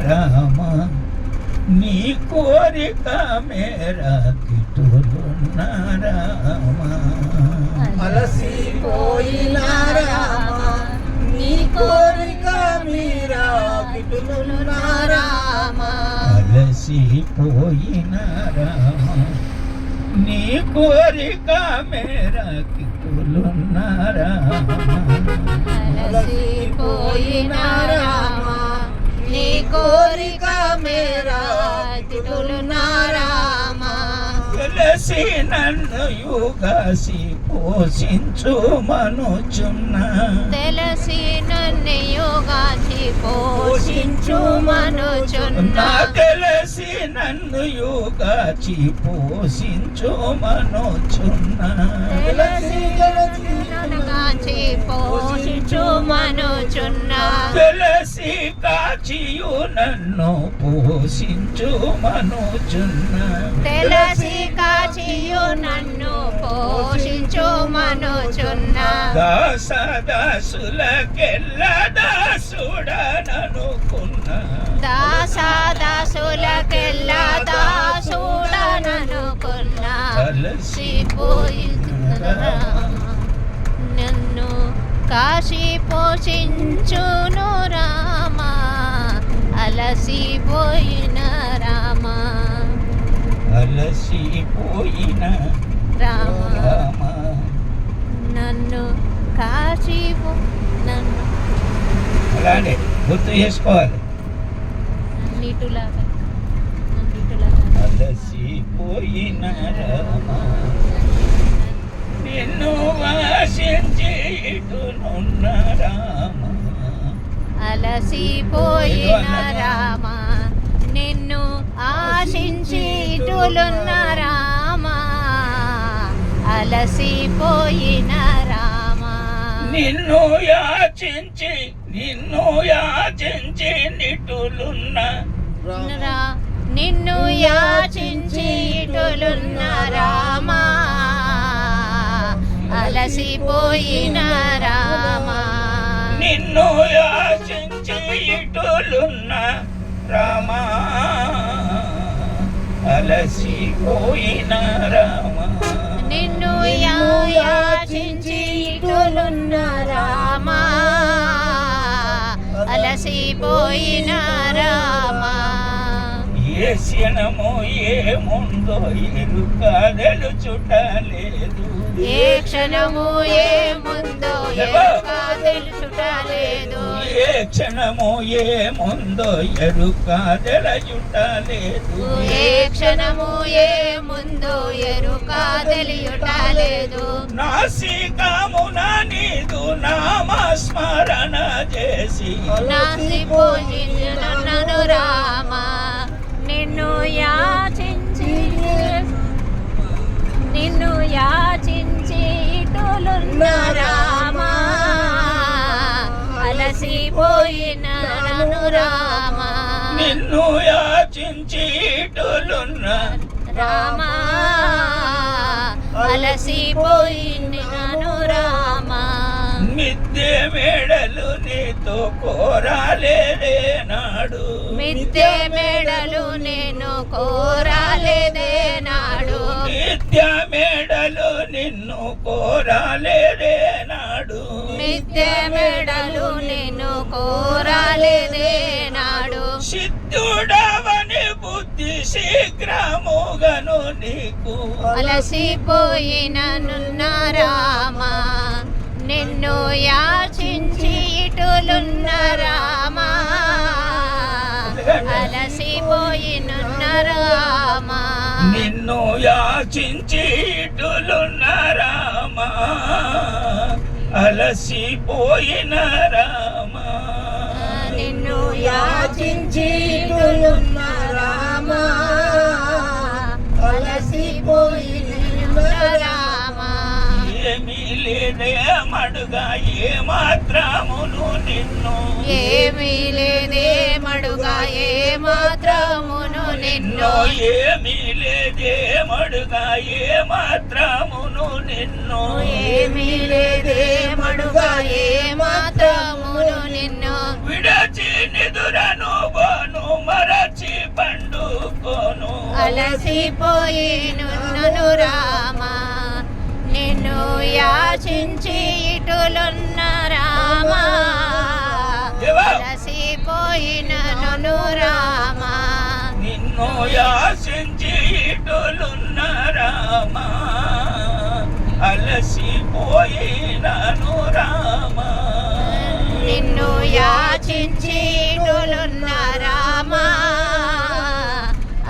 రామ నీ కోరిక మేరా అలసిపోయిన రామ నీ కోరిక మీరా రామ అలసిపోయిన రామ నీ కోరిక మేరా కిటులున్న రామ అలసిపోయిన రామ నీ కోరిక మేరా కిటులున్న రామ తెలిసి నన్ను యుగాసి పోషించు మనుచున్న తెలిసి నన్ను యోగాచి పోషించు మనుచున్నా తెలిసి నన్ను యుగాచి పోషించు మనుచున్న తెలిసి కాచి పోషించు మనుచున్నా తెలిసి కాచియు నన్ను పోషించు మనుచున్న తెలిసి కాచియు నన్ను పోషించు మనుచున్నా దాస దాసులకెల్ల దాసుడననుకున్నా. దాసా దాసులకెల్లా దాసుడననుకున్నా. అలసిపోయిన నన్ను కాశీ పోషించును రామా. అలసిపోయిన అలసిపోయిన రామా నన్ను కాశీ పో- నన్ను అలానే గుర్తు చేసుకోవాలి నీటులాగా అలసిపోయిన రామ నిన్ను వాసించి ఇటునున్న రామ అలసిపోయిన రామ నిన్ను ఆశించి ఇటులున్న రామ అలసిపోయిన రామ. నిన్ను యాచించి నిన్ను యాచించి నిటులున్న రా- నిన్ను యాచించి ఇటులున్న రామ. అలసిపోయిన రామ. నిన్ను యాచించి ఇటులున్న రామ. అలసిపోయిన రామ. నిన్ను యాచించి ఇటులున్న రామ. అలసిపోయిన రామ. ఏ క్షణము ఏ ముందో ఎరుక తెలుచుటలేదు ఏ క్షణము ఏ ముందో ఎరుక తెలుసుటలేదు ఏ క్షణము ఏ ముందో ఎరుక తెలుచుటలేదు ఏ క్షణము ఏ ముందో ఎరుక తెలియుటలేదు నాసికామున నీదు నామస్మరణ చేసి. నాసిపోయిన నన్ను రామ. నిన్ను యాచించి నిన్ను యాచించి ఇటులున్న రామ అలసిపోయిన రామ నిన్ను యాచించి ఇటులున్న రామ అలసిపోయిన రామ మిద్దె మేడలు నీతో కోరాలేదే నాడు మిద్దె మెడలు నేను కోరాలేదే నాడు నిత్య మేడలు నిన్ను కోరాలేదే నాడు మిద్దె మెడలు నేను కోరాలేదే నాడు సిద్ధుడవని బుద్ధి శీఘ్రముగను నీకు. అలసిపోయిన నున్న రామ. నిన్ను యాచించి ఇటులున్న రామ. అలసిపోయినున్న రామ. నిన్ను యాచించి ఇటులున్న రామ. అలసిపోయిన రామ. నిన్ను యాచించి ఇటులున్న రామ. అలసిపోయిన రామ. లేదే మడుగా ఏ మాత్రమును నిన్ను. ఏమీ లేదే మడుగా ఏ మాత్రమును నిన్ను. ఏమీ లేదే మడుగా ఏ మాత్రమును నిన్ను. ఏమీ లేదే మడుగా ఏ మాత్రమును నిన్ను. విడ మరచి నిదురను బోను మరచి పండుకోను. అలసిపోయినున్నను రామా. నిన్ను యాచించి ఇటులున్న రామా. దేవా. అలసిపోయినను రామా. నిన్ను యాసించి ఇటులున్న రామా. అలసిపోయినను రామా. నిన్ను యాచించి ఇటులున్న రామా.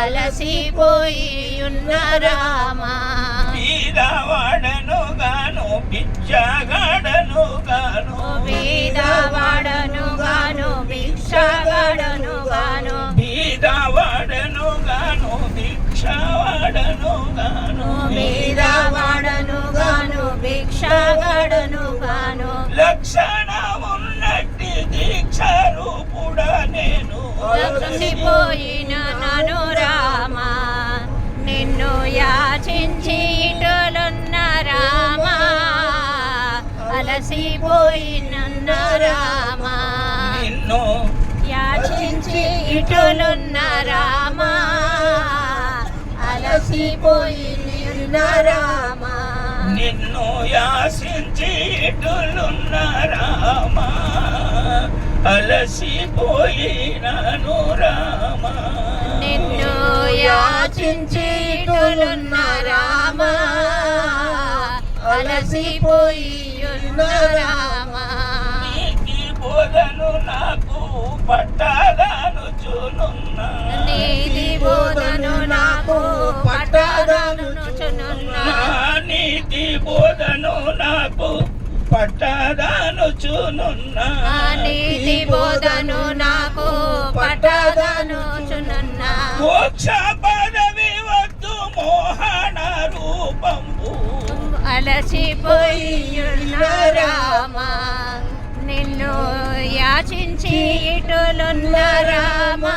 అలసిపోయి ఉన్న రామా. బీదవాడను గాను పిచ్చగాడను గాను వేదవాడను గాను భిక్షగాడను గాను బీదవాడను గాను భిక్షవాడను గాను వేదవాడను గాను భిక్షగాడను గాను లక్షణమున్నట్టి దీక్ష రూపుడ నేను. లక్షిపోయిన నను యాచించి ఇటులున్న రామా అలసిపోయిన రామా. నిన్ను యాసించి ఇటులున్న రామా అలసిపోయినను రామా. నిన్ను యాచించి ఇటులున్న రామా. అలసిపోయి ఉన్న రామా. బోధను నాకు చూనున్నా నీతి బోధను నాకు పట్టదనుచునున్నా నీతి బోధను నాకు పట్టాదాను చూనున్నా. ఆ నీతి బోధను నాకు పట్టదనుచునున్నా మోక్ష పదవి వద్దు మోహన రూపంబు. అలసిపోయి రామా. నిన్ను యాచించి ఇటులున్న రామా.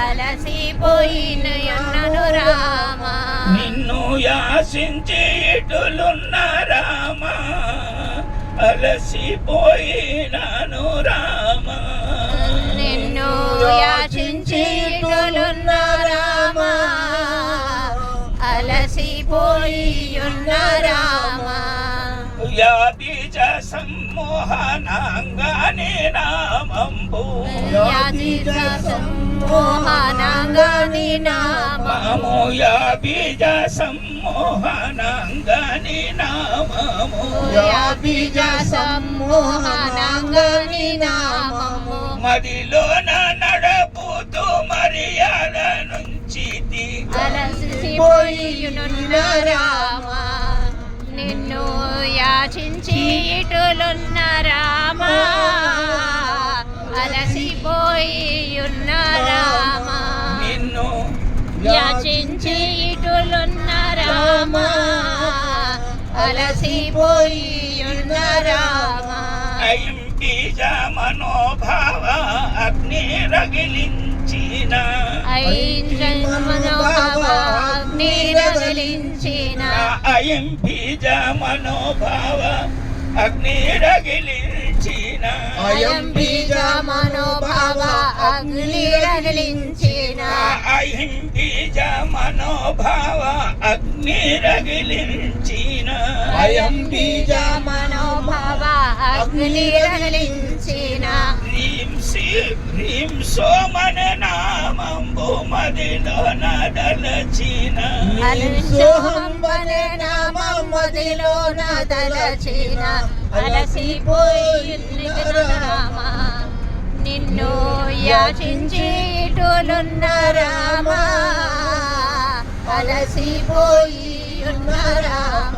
అలసిపోయిన ఎన్నను రామా. నిన్ను యాసించి ఇటులున్న రామా. అలసిపోయినాను రామా. నిన్ను యాచించి ఇటులున్న రామా. అలసిపోయి ఉన్న రామా. యాబీజ సమ్మోహనాంగానే నామంబు. యాదిజ సమ్మోహనంగాని నామము మాము యాబీజ సమ్మోహనాంగాని నామము యాబీజ సమ్మోహనంగాని నామము మదిలోన నడపుతూ మర్యాద నుంచి అలసిపోయియునున్న రామా. నిన్ను యాచించి ఇటులున్న రామా అలసిపోయియున్న రామా నిన్ను యాచించి ఇటులున్న రామా అలసిపోయియున్న రామా అయం బీజ మనోభావ అగ్ని రగిలించిన ఐంద్రమనోభావాగ్ని రగిలించిన నా అయం బీజ మనోభావ అగ్ని రగిలించిన అయం బీజ మనోభావ అగ్ని రగిలించిన నా అయం బీజ మనోభావ అగ్ని రగిలించిన అయం బీజ మనోభావ అగ్ని రగిలించిన హ్రీం శ్రీ హ్రీం సోమన నామంబు మదిలో అలుసోహం వలె నామం మదిలోన తలచిన అలసిపోయి రామా. నిన్ను యాచించి ఇటులున్న రామా. అలసిపోయి ఉన్న రామా.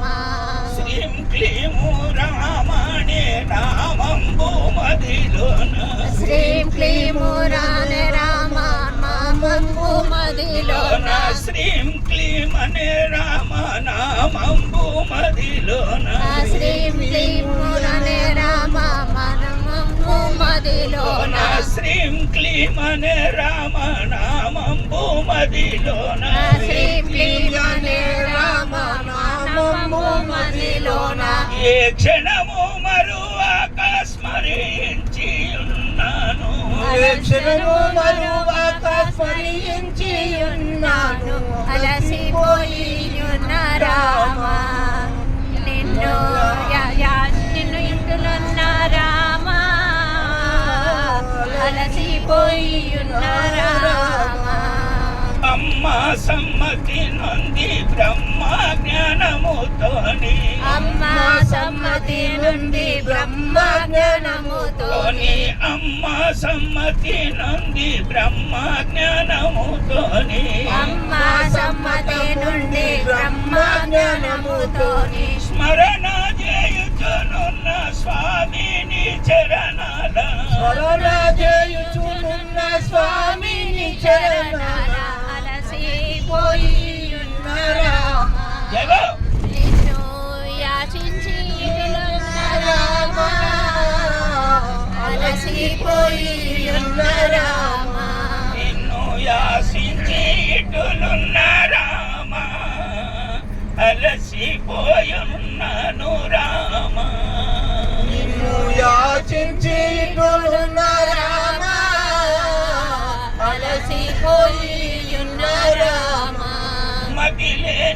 క్లీము రామాణే నామంబు మదిలోన శ్రీం క్లీము రాన రామ మామంబు మదిలోన లోన శ్రీం క్లీం అనే రామ నామంబు మదిలోన శ్రీం క్లీము రాన రామ మనమంబు మదిలోన లోన శ్రీం క్లీం అనే రామ నామంబు మదిలోన శ్రీం క్లీం రాన రామ మనమంబు మదిలోన. ఏ క్షణము మరువాక స్మరించి ఉన్న ఏ క్షణము మరువాక స్మరించి ఉన్నాను అలసిపోయి ఉన్న రామా నిన్ను నిన్ను ఇంటులున్న రామా? అలసిపోయి ఉన్న రామా సమ్మతి నుండి బ్రహ్మ జ్ఞానముతోని. అమ్మ సమ్మతి నుండి బ్రహ్మ జ్ఞానముతో తోని అమ్మ సమ్మతి నుండి బ్రహ్మ జ్ఞానముతోని. అమ్మ సమ్మతి నుండి బ్రహ్మ జ్ఞానముతోని. స్మరణ చేయుచునున్న స్వామిని చరణాల. స్మరణ చేయుచునున్న స్వామిని చరణాల. నిన్ను యాచించి ఉన్న రామా. అలసిపోయి ఉన్న రామా. నిన్ను యాసించి ఇటులున్న రామ. అలసిపోయున్నాను రామ నిన్ను యాచించి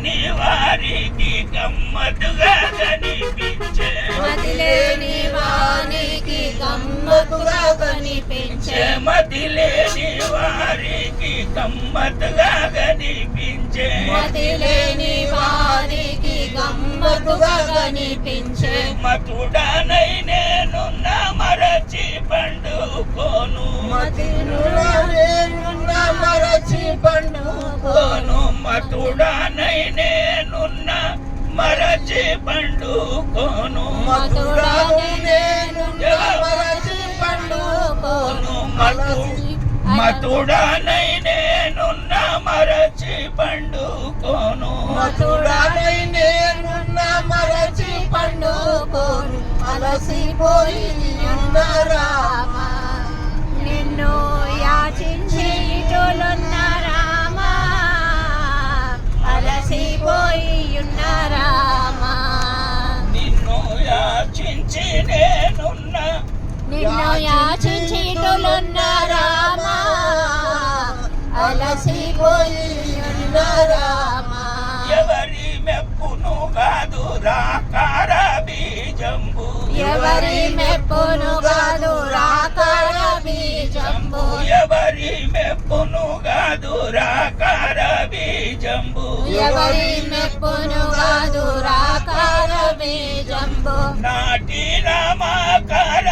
మదిలేని వారికి గమ్మతుగా కనిపించే. మదిలేని వానికి గమ్మతుగా కనిపించే. మదిలేని వారికి గమ్మతుగా కనిపించే. మదిలేని వారికి గమ్మతుగా కనిపించే మతుడనై నేనున్న మరచి పండుకోను. మతినున్న మరచి పండుకోను. కోను మతుడనై నేనున్న మరచి పండుకోను. మధురాను నేను మరచి పండుకోను. మతు మతుడనై నేనున్న మరచి పండుకోను. మధురానై అలసిపోయి రామ నిన్ను యాచించి ఇటులున్న రామా. అలసిపోయి ఉన్న రామా నిన్ను యాచించి నేనున్న నిన్ను యాచించి ఇటులున్న రామా. అలసిపోయి ఉన్న రామా ఎవరి మెప్పును కాదు రాకార. ఎవరి మెప్పును కాదు రాకర బీజంబు. ఎవరి మెప్పును కాదు రాకార బీజంబు. ఎవరి మెప్పును కాదు రాకర బీజంబు. నాటి నామాకార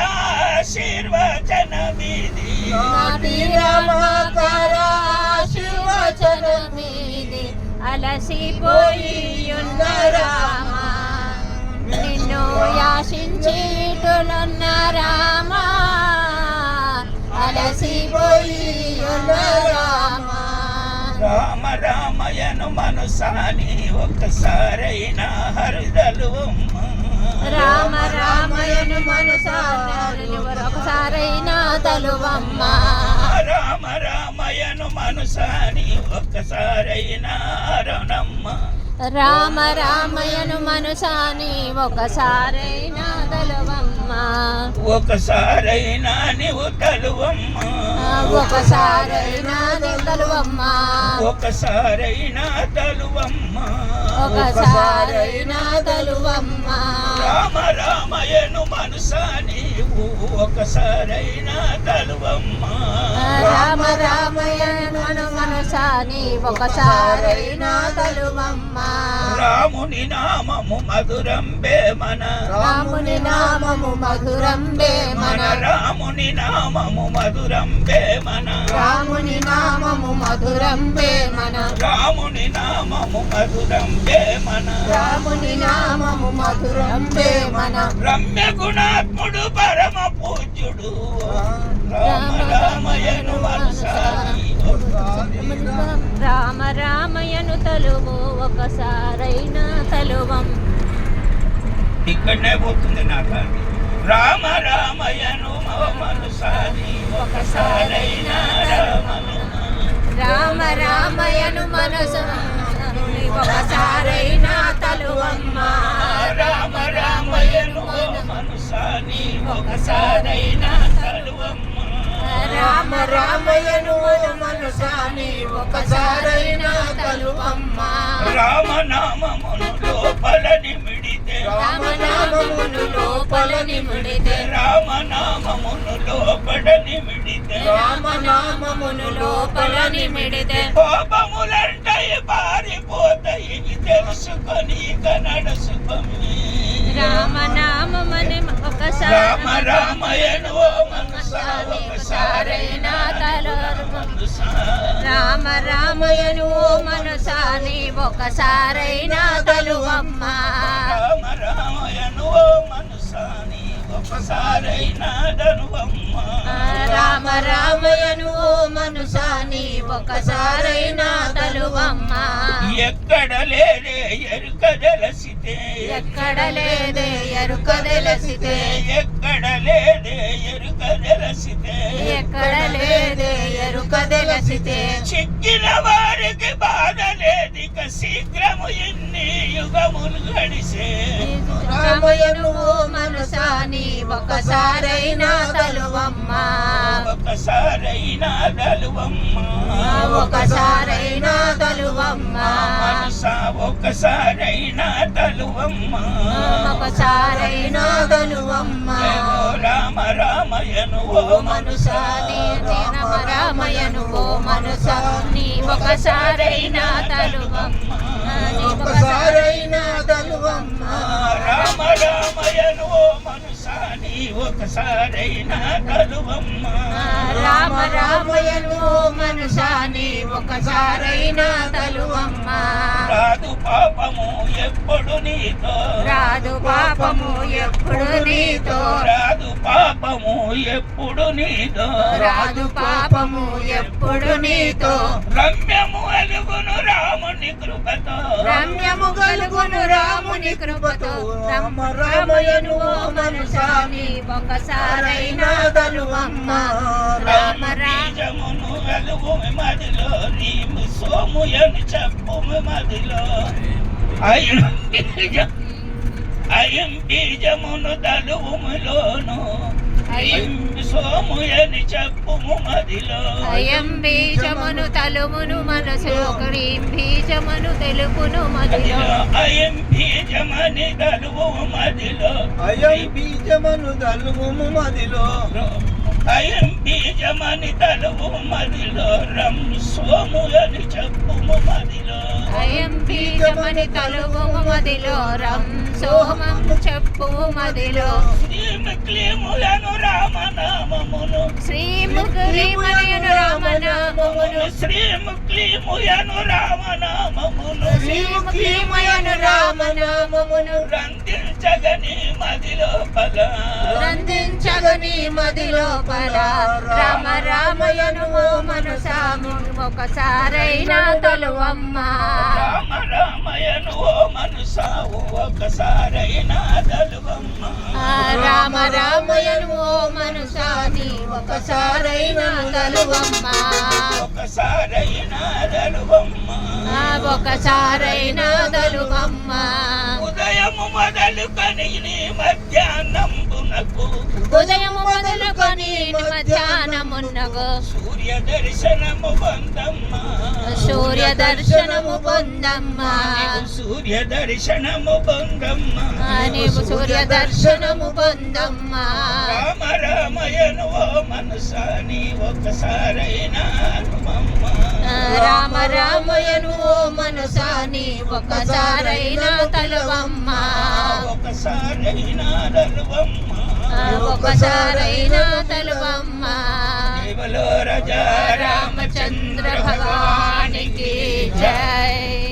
ఆశీర్వచన విధి నాటి రామకర శివచన మీది అలసిపోయి ఉన్న రామా. నిన్ను యాశించేటులున్న రామా. అలసిపోయి రామా. రామ రామయను మనసాని ఒక్కసారైనా హరిదలువమ్మ రామ రామయను మనసారి ఒకసారైనా తలువమ్మ. రామ రామయను మనసాని ఒక్కసారైనా రణమ్మ రామ రామయను మనసాని ఒకసారైనా తలువమ్మ ఒకసారైనా నీవు తలువమ్మ ఒకసారైనా తలువమ్మ ఒకసారైనా తలువమ్మ ఒకసారైనా తలువమ్మ రామ రామయను మనసా నీవు ఒకసారైనా కలువమ్మా. రామ రామయను మనసాని ఒకసారైనా కలువమ్మా. రాముని నామము మధురంబే మన. రాముని నామము మధురం బే మన. మన రాముని నామము మధురంబే మన. రాముని నామము మధురం బే మన. రాముని నామము మధురంబే మన. రాముని నామము మధురం బే మన. రమ్య గుణాత్ముడు పరమ పూజ్యుడు. రామ రామయను మనసాని తలువు ఒకసారైనా తలువం. ఇక్కడనే పోతుంది నాకు రామ రామయను మనసాని ఒకసారైనా రామ రామయను మనసు ఒకసారైనా తలువమ్మ. రామ రామయను మనసాని ఒకసారైనా తలువమ్మ. రామ రామయ్యను మనసాని ఒకసారైనా తలువమ్మ రామనామమును లోపల నిమిడితే రామనామమును లోపల నిమిడితే రామనామమును లోపల నిమిడితే రామనామమును లోపల నిమిడితే కోపములంటాయి పారిపోతాయి తెలుసుకొని నడుసుకొని రామనామమని రామ ఒకసారి రామయను ఓ మనసా రామ రామయ్యను మనసాని ఒకసారైనా తలువమ్మ. రామ రామయను మనసాని ఒకసారైనా దనువమ్మ రామ రామయ్యను మనసాని ఒకసారైనా తలువమ్మ. ఎక్కడ లేదే ఎరుక తెలిసితే ఎక్కడ లేదే ఎరుక తెలిసితే ఎక్కడ లేదే ఎరుక తెలిసితే ఎక్కడ లేదే ఎరుక తెలిసితే చిక్కిన వారికి బాధ లేదిక శీఘ్రము ఎన్ని యుగములు గడిసే? రామయ్యను మనసాని ఒకసారైనా తలువమ్మ ఒకసారైనా దలువమ్మ ఒకసారైనా తలువమ్మ మనసా ఒకసారైనా దలువమ్మ ఒకసారైనా తలువమ్మ. ఓ రామ రామయను ఓ మనుషాని రామ రామయ్యను ఓ మనసా నీ ఒకసారైనా తలువమ్మ. ఒకసారైనా తలువమ్మ రామ రామయను మనసాని ఒకసారైనా రామ మనసాని తలువమ్మ రాదు పాపము ఎప్పుడు నీతో రాదు పాపము ఎప్పుడు నీతో పాపము ఎప్పుడు నీతో? రాదు పాపము ఎప్పుడు నీతో? రమ్యము అలుగును రాముని కృపతో. రమ్యము కలుగును రాముని కృపతో. రామ రామయ్యను ఓ మనసాని ఒకసారైనా తలువమ్మ రామ రామ బీజమును అలుగు మదిలో నీము సోముయని చెప్పు మదిలో. అయం బీజం అయం బీజమును తలువుములోను అయం బీజమును తలుమును మనసులో క్రీం బీజమును తెలుపును మదిలో. అయం బీజమని తలువు మదిలో. అయం బీజమను తలువుము మదిలో. అయం బీజమని తలువు మదిలో. రం సోముయని చెప్పుము మదిలో. అయం బీజమని తలువుము మదిలో. రం సోమం చెప్పు మదిలో శ్రీమ క్లీములను రామనామమును. శ్రీముఖులిమయను రామనామమును. శ్రీమ క్లీములను రామనామమును శ్రీముఖులిమయను రామనామమును రందించగని మదిలో బల నందించగని మదిలో పల రామ రామయను ఓ మనసాము ఒకసారైనా తలువమ్మ. రామ రామయను ఓ మనసావు ఒకసారైనా దలువమ్మ ఆ రామ రామయను ఓ మనసాని ఒకసారైనా తలువమ్మ ఒకసారైనా ఒకసారైనా తలువమ్మ ఉదయము మొదలుకొని నీ ఉదయము మొదలుకొని మధ్యాహ్నమున్నగు సూర్య దర్శనము పొందమ్మ. సూర్య దర్శనము పొందమ్మ. సూర్య దర్శనము పొందమ్మ. సూర్య దర్శనము పొందమ్మ. రామ రామయను ఓ మనసా నీ ఒకసారైనా రామ రామయను ఓ మనసా నీ ఒకసారైనా తలవమ్మా. ఒకసారైనా తలవమ్మా. ఒకసారైనా తలవమ్మా. కేవలో రజా రామచంద్ర భగవానికి జై.